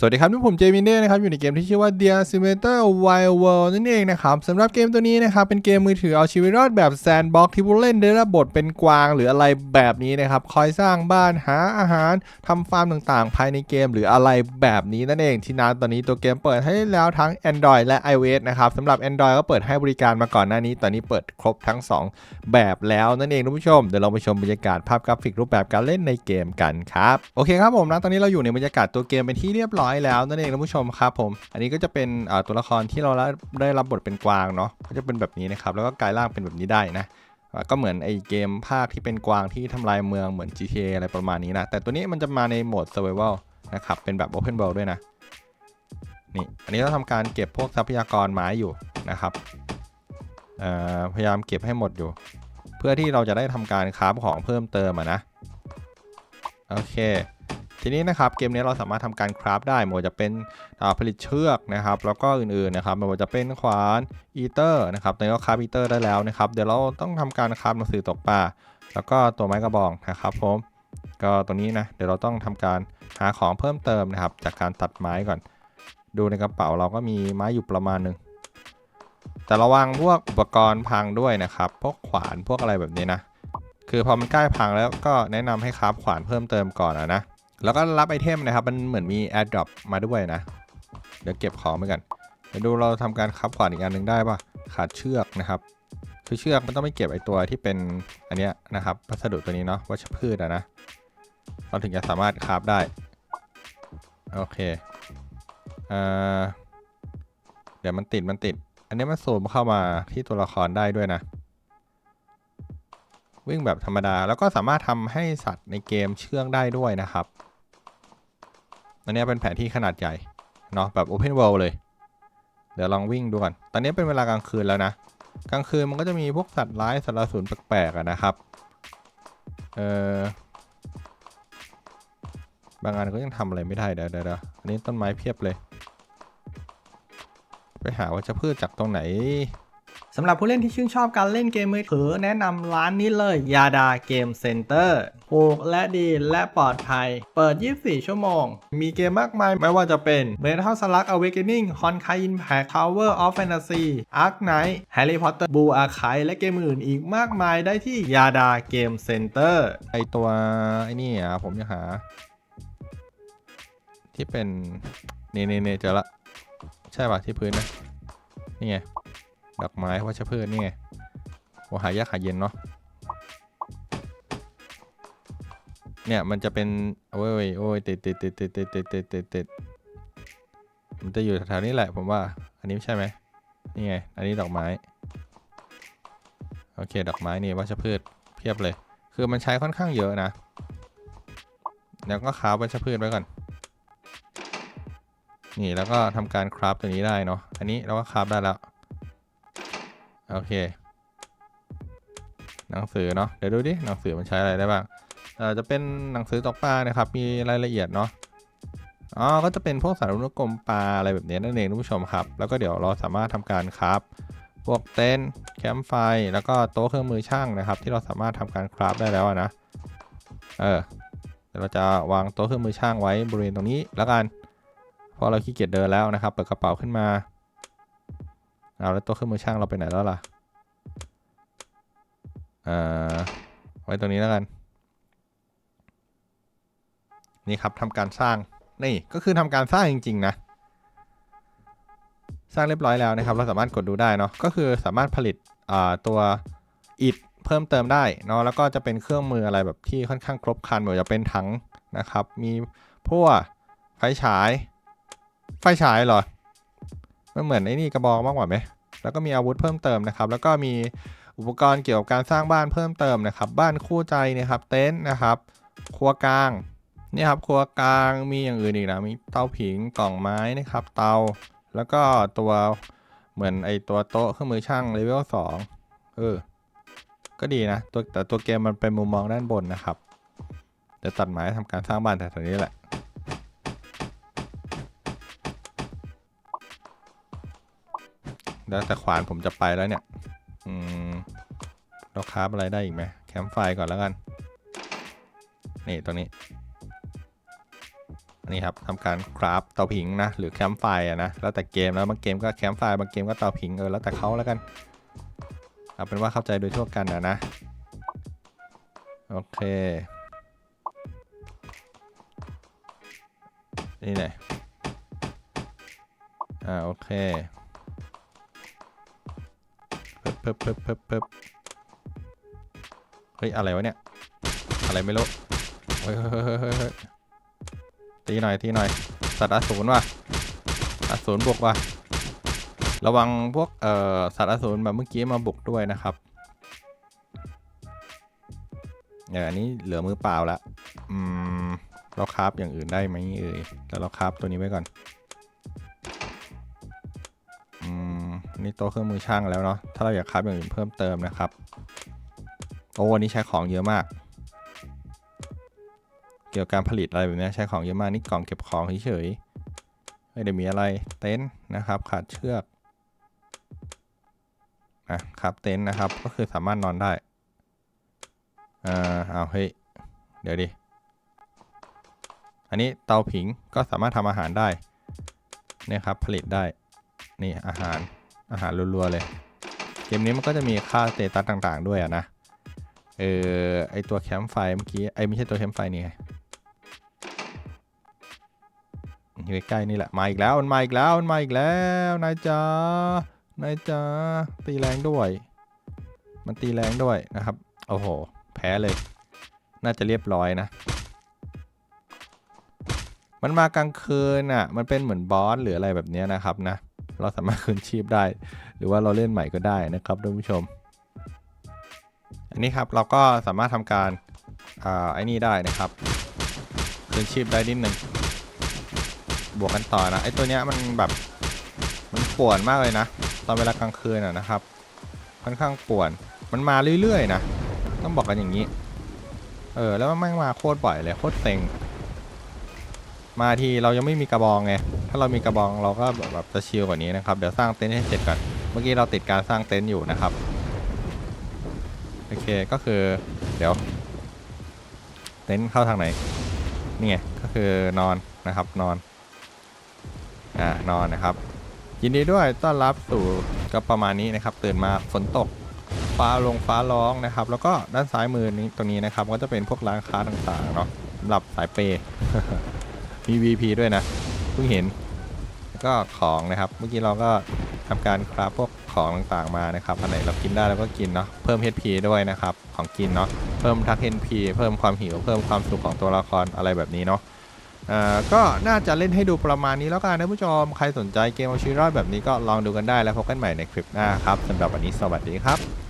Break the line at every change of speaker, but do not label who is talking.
สวัสดีครับนี่ผมเจมินเน่นะครับอยู่ในเกมที่ชื่อว่า Dear Simulator Wild World นั่นเองนะครับสำหรับเกมตัวนี้นะครับเป็นเกมมือถือเอาชีวิตรอดแบบแซนด์บ็อกที่ผู้เล่นได้รับบทเป็นกวางหรืออะไรแบบนี้นะครับคอยสร้างบ้านหาอาหารทำฟาร์มต่างๆ ภายในเกมหรืออะไรแบบนี้นั่นเองที่นั้นตอนนี้ตัวเกมเปิดให้แล้วทั้ง Android และ iOS นะครับสำหรับ Android ก็เปิดให้บริการมาก่อนหน้านี้ ตอนนี้เปิดครบทั้ง 2 แบบแล้วนั่นเองท่านผู้ชมเดี๋ยวเราไปชมบรรยากาศภาพกราฟิกรูปแบบการเล่นในเกมกันครับโอเคครับผมนะตอนนี้เราอยู่ในบรรยากาศตัวเกมเป็นที่เรียบร้อยแล้วนั่นเองท่านผู้ชมครับผม อันนี้ก็จะเป็นตัวละครที่เราได้รับบทเป็นกวางเนาะก็จะเป็นแบบนี้นะครับแล้วก็กลายร่างเป็นแบบนี้ได้นะก็เหมือนไอเกมภาคที่เป็นกวางที่ทำลายเมืองเหมือน GTA อะไรประมาณนี้นะ แต่ตัวนี้มันจะมาในโหมด Survival นะครับ เป็นแบบ Open World ด้วยนะ นี่ อันนี้เราทำการเก็บพวกทรัพยากรไม้อยู่นะครับ พยายามเก็บให้หมดอยู่ เพื่อที่เราจะได้ทำการคราฟของเพิ่มเติมอะนะ โอเค ทีนี้นะครับเกมนี้เราสามารถทำการคราฟได้ไม่ว่าจะเป็นผลิตเชือกนะครับ แล้วก็อื่นๆนะครับไม่ว่าจะเป็นขวานอีเตอร์นะครับตอนนี้ก็คราฟอีเตอร์ได้แล้วนะครับเดี๋ยวเราต้องทำการคราฟหนังสือตกปลาแล้วก็ตัวไม้กระบองนะครับผมก็ตรงนี้นะเดี๋ยวเราต้องทำการหาของเพิ่มเติมนะครับ จากการตัดไม้ก่อน ดูในกระเป๋าเราก็มีไม้อยู่ประมาณหนึงแต่ระวังพวกอุปกรณ์พังด้วยนะครับ พวกขวานพวกอะไรแบบนี้นะ คือพอมันใกล้พังแล้วก็แนะนำให้คราฟขวานเพิ่มเติมก่อนอะนะ แล้วก็รับไอเทมนะครับ มันเหมือนมี Air Drop มาด้วยนะ เดี๋ยวเก็บของไปกันเดี๋ยวดูเราทำการคับขวานอีกอันหนึ่งได้ป่ะขาดเชือกนะครับคือเชือกมันต้องไม่เก็บไอตัวที่เป็นอันเนี้ยนะครับวัสดุตัวนี้เนาะวัชพืชอะนะเราถึงจะสามารถคราฟได้โอเคเอ่อเดี๋ยวมันติดมันติด อันนี้มันซูมเข้ามาที่ตัวละครได้ด้วยนะ วิ่งแบบธรรมดาแล้วก็สามารถทำให้สัตว์ในเกมเชื่องได้ด้วยนะครับ อันนี้เป็นแผนที่ขนาดใหญ่เนาะแบบ Open World เลย เดี๋ยวลองวิ่งดูก่อน ตอนนี้เป็นเวลากลางคืนแล้วนะ กลางคืนมันก็จะมีพวกสัตว์ร้ายสัตว์สูรแปลกๆนะครับ เออบางอันก็ยังทำอะไรไม่ได้เดี๋ยวเดี๋ยวอันนี้ต้นไม้เพียบเลย ไปหาวัชพืชจากตรงไหน
สำหรับผู้เล่นที่ชื่นชอบการเล่นเกมมือถือแนะนำร้านนี้เลยยาดาเกมเซ็นเตอร์ถูกและดีและปลอดภัย เปิด 24 ชั่วโมง มีเกมมากมายไม่ว่าจะเป็น Metal Slug Awakening Honkai Impact Tower of Fantasy Ark Knight Harry Potter Blue Archive และเกมอื่นอีกมากมายได้ที่ยาดาเกมเซ็นเตอร์
ไอตัวไอ้นี่อะผมจะหา ที่เป็นเนเนเนเจอละ ใช่ป่ะที่พื้นนะนี่ไง ดอกไม้วัชพืชนี่ไงโอหายากหายเย็นเนาะเนี่ยมันจะเป็นโอ้ยโอ้ยติดติดติดติดติดติดติดติดติดมันจะอยู่แถวๆนี้แหละผมว่า อันนี้ใช่ไหมนี่ไง อันนี้ดอกไม้ โอเค ดอกไม้นี่วัชพืชเพียบเลย คือมันใช้ค่อนข้างเยอะนะแล้วก็คราฟวัชพืชไว้ก่อน นี่แล้วก็ทำการคราฟตัวนี้ได้เนาะ อันนี้เราก็คราฟได้แล้ว โอเค หนังสือเนาะเดี๋ยวดูดิหนังสือมันใช้อะไรได้บ้างเอ่อจะเป็นหนังสือตกปลานะครับ มีรายละเอียดเนาะอ๋อก็จะเป็นพวกสารนุกรมปลาอะไรแบบนี้นั่นเองท่านผู้ชมครับ แล้วก็เดี๋ยวเราสามารถทำการคราฟพวกเต็นท์แคมป์ไฟ แล้วก็โต๊ะเครื่องมือช่างนะครับ ที่เราสามารถทำการคราฟได้แล้วนะ เออเดี๋ยวเราจะวางโต๊ะเครื่องมือช่างไว้บริเวณตรงนี้แล้วกัน เพราะเราขี้เกียจเดินแล้วนะครับ เปิดกระเป๋าขึ้นมา เอาแล้วต๊ะเครื่องมือช่างเราไปไหนแล้วล่ะเอ่อไว้ตรงนี้แล้วกัน นี่ครับทำการสร้าง นี่ก็คือทำการสร้างจริง ๆ นะ สร้างเรียบร้อยแล้วนะครับ เราสามารถกดดูได้เนาะ ก็คือสามารถผลิตอ่าตัวอิฐเพิ่มเติมได้เนาะ แล้วก็จะเป็นเครื่องมืออะไรแบบที่ค่อนข้างครบครันเหมือนจะเป็นถังนะครับ มีพวกไฟฉาย ไฟฉายเหรอ มันเหมือนไอ้นี่กระบอกมากกว่าไหมแล้วก็มีอาวุธเพิ่มเติมนะครับ แล้วก็มีอุปกรณ์เกี่ยวกับการสร้างบ้านเพิ่มเติมนะครับ บ้านคู่ใจนะครับ เต็นท์นะครับ ครัวกลางนี่ครับครัวกลางมีอย่างอื่นอีกนะมีเตาผิงกล่องไม้นะครับ เตา แล้วก็ตัวเหมือนไอตัวโต๊ะเครื่องมือช่างเลเวลสองเออ ก็ดีนะตัวแต่ตัวเกมมันเป็นมุมมองด้านบนนะครับเดี๋ยวตัดไม้ทำการสร้างบ้านแถวๆนี้แหละ แล้วแต่ขวานผมจะไปแล้วเนี่ย อืมเราคราฟอะไรได้อีกไหมแคมป์ไฟก่อนแล้วกัน นี่ตรงนี้ นี่ครับทำการคราฟเตาผิงนะ หรือแคมป์ไฟอะนะ แล้วแต่เกมแล้วบางเกมก็แคมป์ไฟบางเกมก็เตาผิงเออแล้วแต่เขาแล้วกัน เอาเป็นว่าเข้าใจโดยทั่วกันนะนะ โอเคนี่แหละอ่าโอเค เพิ่มเพิ่มเพิ่มเพิ่มเฮ้ย อะไรวะเนี่ย อะไรไม่รู้เฮ้ยเฮ้ยเฮ้ยเฮ้ยเฮ้ยตีหน่อย ตีหน่อย สัตว์อสูรว่ะ อสูรบุกว่ะ ระวังพวก เอ่อ สัตว์อสูรแบบเมื่อกี้มาบุกด้วยนะครับเอออันนี้เหลือมือเปล่าละ อืม เราคราฟอย่างอื่นได้ไหมเอ่ยแต่เราคราฟตัวนี้ไว้ก่อน นี่โต๊ะเครื่องมือช่างแล้วเนาะถ้าเราอยากคราฟอย่างอื่นเพิ่มเติมนะครับโอ้วันนี้ใช้ของเยอะมาก เกี่ยวกับการผลิตอะไรแบบนี้ใช้ของเยอะมากนี่กล่องเก็บของเฉยๆไม่ได้มีอะไรเต็นท์นะครับ ขาดเชือกอะครับเต็นท์นะครับก็คือสามารถนอนได้อ่าเอาเฮ้ยเดี๋ยวดิอันนี้เตาผิงก็สามารถทำอาหารได้เนี่ยครับผลิตได้นี่อาหาร อาหารรัวๆเลย เกมนี้มันก็จะมีค่าสเตตัสต่างๆ ด้วยอะนะ เออไอตัวแคมป์ไฟเมื่อกี้ ไอไม่ใช่ตัวแคมป์ไฟนี่ไงอยู่ใกล้ๆนี่แหละ มาอีกแล้ว มันมาอีกแล้ว มันมาอีกแล้ว นายจ๋านายจ๋าตีแรงด้วย มันตีแรงด้วยนะครับ โอ้โห แพ้เลย น่าจะเรียบร้อยนะ มันมากลางคืนอะ มันเป็นเหมือนบอสหรืออะไรแบบนี้นะครับนะ เราสามารถคืนชีพได้ หรือว่าเราเล่นใหม่ก็ได้นะครับท่านผู้ชม อันนี้ครับเราก็สามารถทำการอ่าไอ้นี่ได้นะครับ คืนชีพได้นิดหนึ่งบวกกันต่อนะไอ้ตัวเนี้ยมันแบบมันป่วนมากเลยนะ ตอนเวลากลางคืนอะนะครับ ค่อนข้างป่วนมันมาเรื่อยๆนะต้องบอกกันอย่างนี้ เออแล้วมันแม่งมาโคตรบ่อยเลยโคตรเซ็งมาทีเรายังไม่มีกระบองไง ถ้าเรามีกระบองเราก็แบบจะชิลกว่านี้นะครับ เดี๋ยวสร้างเต็นท์ให้เสร็จก่อน เมื่อกี้เราติดการสร้างเต็นท์อยู่นะครับ โอเค ก็คือเดี๋ยว เต็นท์เข้าทางไหน นี่ไง ก็คือนอนนะครับ นอน อ่า นอนนะครับ ยินดีด้วย ต้อนรับสู่ก็ประมาณนี้นะครับ ตื่นมาฝนตก ฟ้าลงฟ้าร้องนะครับ แล้วก็ด้านซ้ายมือนี้ตรงนี้นะครับ ก็จะเป็นพวกร้านค้าต่างๆเนาะสำหรับสายเปย์มี VP ด้วยนะ พิ่งเห็นแล้วก็ของนะครับ เมื่อกี้เราก็ทำการคราฟพวกของต่างๆมานะครับอันไหนเรากินได้เราก็กินเนาะเพิ่ม HP ด้วยนะครับของกินเนาะเพิ่มทัก HP เพิ่มความหิว เพิ่มความสุขของตัวละครอะไรแบบนี้เนาะก็น่าจะเล่นให้ดูประมาณนี้แล้วกันนะผู้ชม ใครสนใจเกมเอาชีวิตรอดแบบนี้ก็ลองดูกันได้แล้วพบกันใหม่ในคลิปหน้าครับสำหรับวันนี้สวัสดีครับ